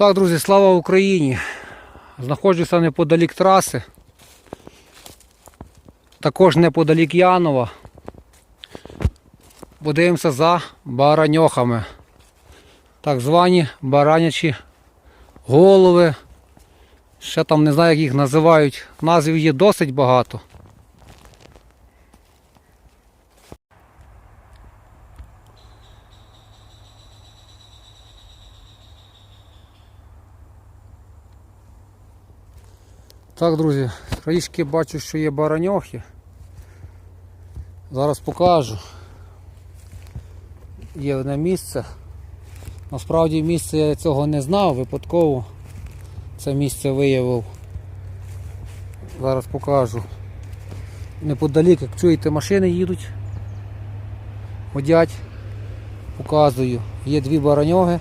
Так, друзі, слава Україні! Знаходжуся неподалік траси. Також неподалік Янова. Подивимося за бараньохами. Так звані баранячі голови. Ще там не знаю, як їх називають. Назвів є досить багато. Так, друзі, трішки бачу, що є бараньохи. Зараз покажу. Є одне місце. Насправді місце я цього не знав, випадково це місце виявив. Зараз покажу. Неподалік, як чуєте, машини їдуть. Ходять. Показую. Є дві бараньоги.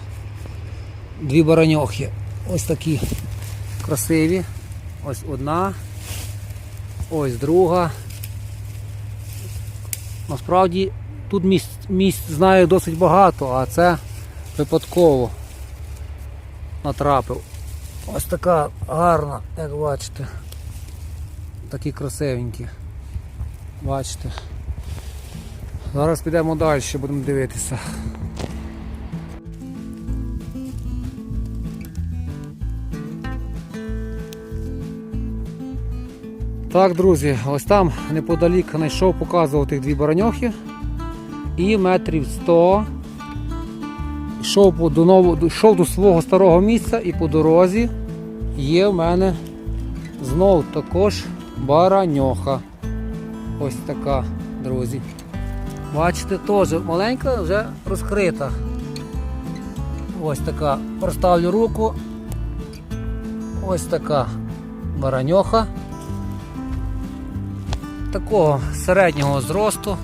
Дві бараньохи. Ось такі красиві. Ось одна. Ось друга. Насправді тут місць, місць знаю досить багато, а це випадково натрапив. Ось така гарна, як бачите. Такі красивенькі. Бачите. Зараз підемо далі, будемо дивитися. Так, друзі, ось там неподалік знайшов показував тих дві бараньохи. І метрів 100 йшов до, нового, йшов до свого старого місця і по дорозі є в мене знов також бараньоха. Ось така, друзі. Бачите, теж маленька, вже розкрита. Ось така. Проставлю руку. Ось така бараньоха такого середнього зросту.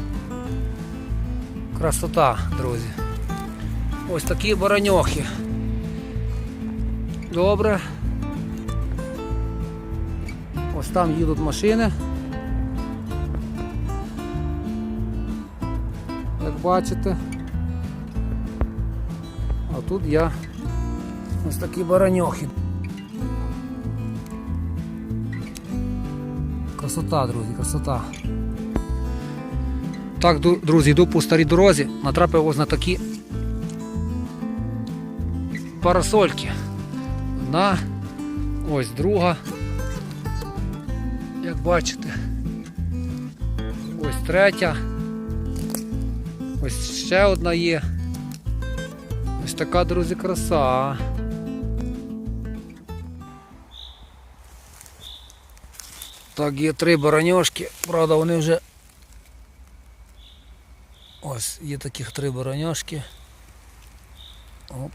Красота, друзі. Ось такі бараньохи. Добре. Ось там їдуть машини. Як бачите. А тут я ось такі бараньохи. Красота, друзі, красота. Так, друзі, йду по старій дорозі, натрапив ось на такі парасольки. Одна, ось друга. Як бачите. Ось третя. Ось ще одна є. Ось така, друзі, краса. Так, є три бараньошки, правда вони вже. Ось, є таких три бараньошки. Оп.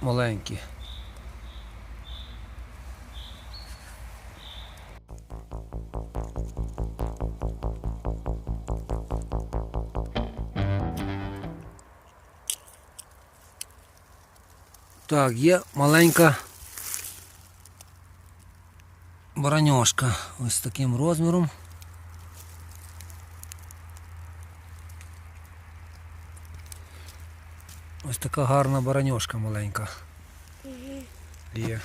Маленькі. Так, є маленька бараньошка ось таким розміром. Ось така гарна бараньошка маленька. Є.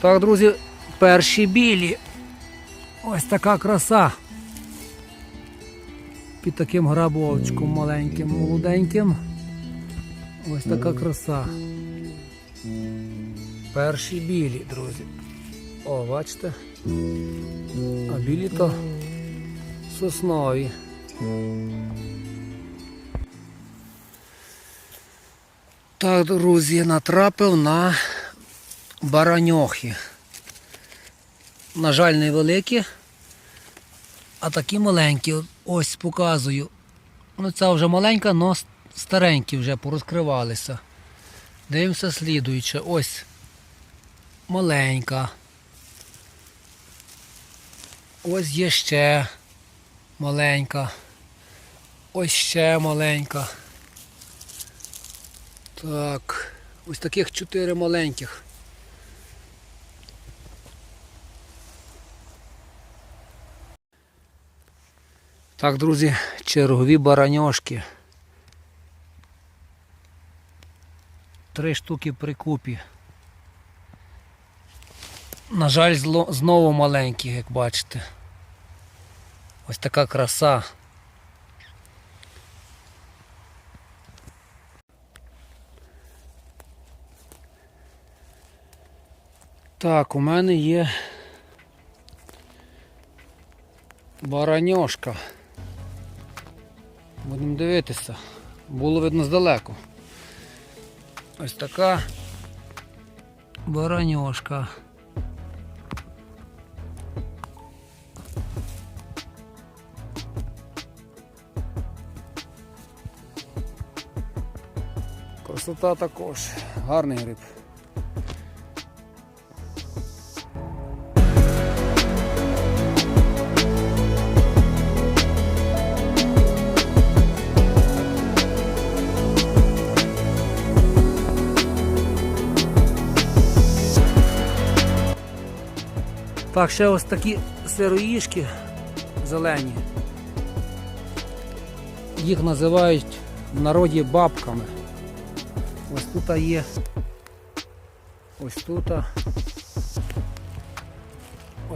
Так, друзі, перші білі. Ось така краса. Під таким грабовчком маленьким, молоденьким. Ось така краса. Перші білі, друзі. О, бачите? А білі то соснові. Так, друзі, натрапив на бараньохи. На жаль, невеликі, а такі маленькі. Ось показую. Ну, ця вже маленька, але старенькі вже порозкривалися. Дивимося слідуюче. Ось маленька. Ось є ще маленька. Ось ще маленька. Так. Ось таких чотири маленьких. Так, друзі, чергові бараньошки. Три штуки при купі. На жаль, знову маленькі, як бачите. Ось така краса. Так, у мене є бараньошка. Будемо дивитися. Було видно здалеку. Ось така бараньошка. Красота також. Гарний гриб. Так, ще ось такі сироїшки зелені. Їх називають в народі бабками. Ось тут є. Ось тут.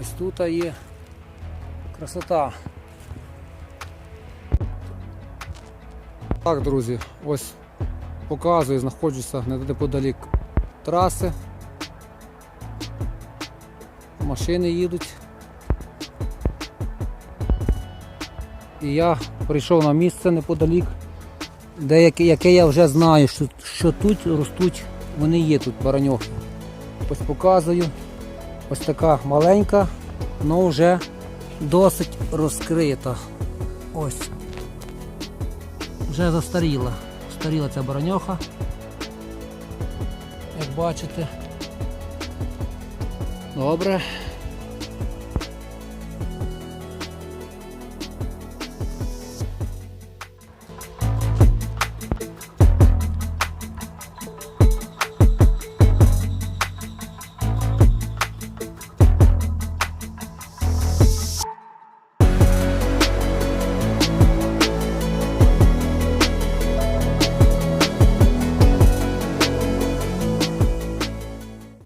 Ось тут є. Красота. Так, друзі, ось показую, знаходжуся неподалік траси. Машини їдуть. І я прийшов на місце неподалік, де яке, яке я вже знаю, що, що тут ростуть, вони є тут бараньохи. Ось показую. Ось така маленька, але вже досить розкрита. Ось. Вже застаріла. Старіла ця бараньоха. Як бачите. Добре,